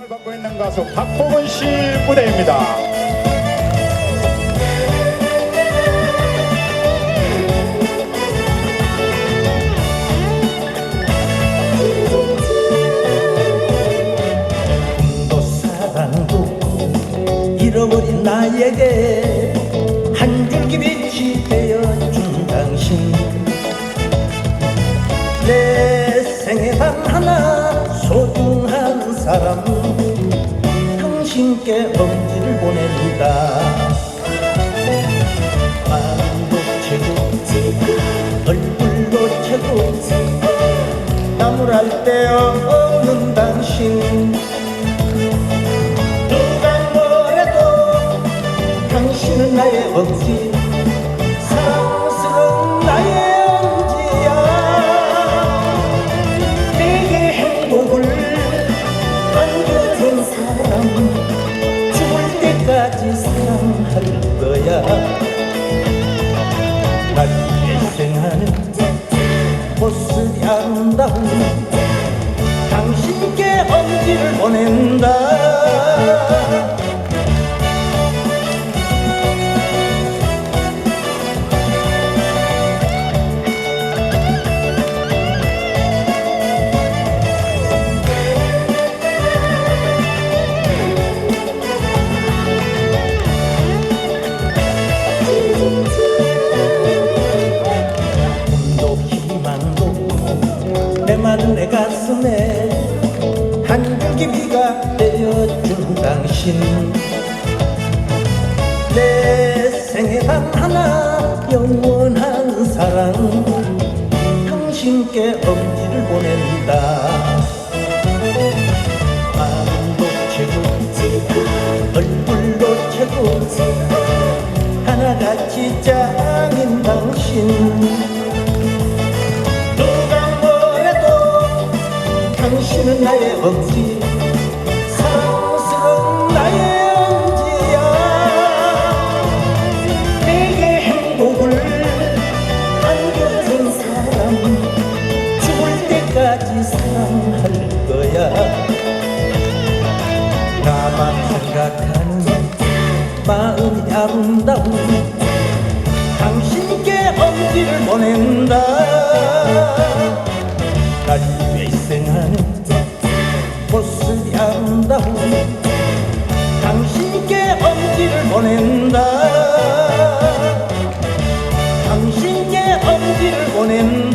사랑을 받고 있는 가수 박보근 씨 무대입니다. 잃어버린 나에게 한 줄기 빛이 되 사람 당신께 엄지를 보낸다. 마음도 채고 얼굴도 채고 나무랄 데 없는 당신. 누가 뭐래도 당신은 나의 엄지 사랑할 거야. 날 일생하는 아름다운 당신께 엄지를 보낸다 한 줄기 비가 내려준 당신. 내 생에 단 하나 영원한 사랑. 당신께 엄지를 보낸다. 마음도 채고 얼굴도 채고. 하나같이 짱인 당신 나의 엄지. 사랑스러운 나의 엄지야. 내게 행복을 안겨준 사람. 죽을 때까지 사랑할 거야. 나만 생각하는 마음이 아름다운 당신께 엄지를 보낸다. 날 위해 생하는 in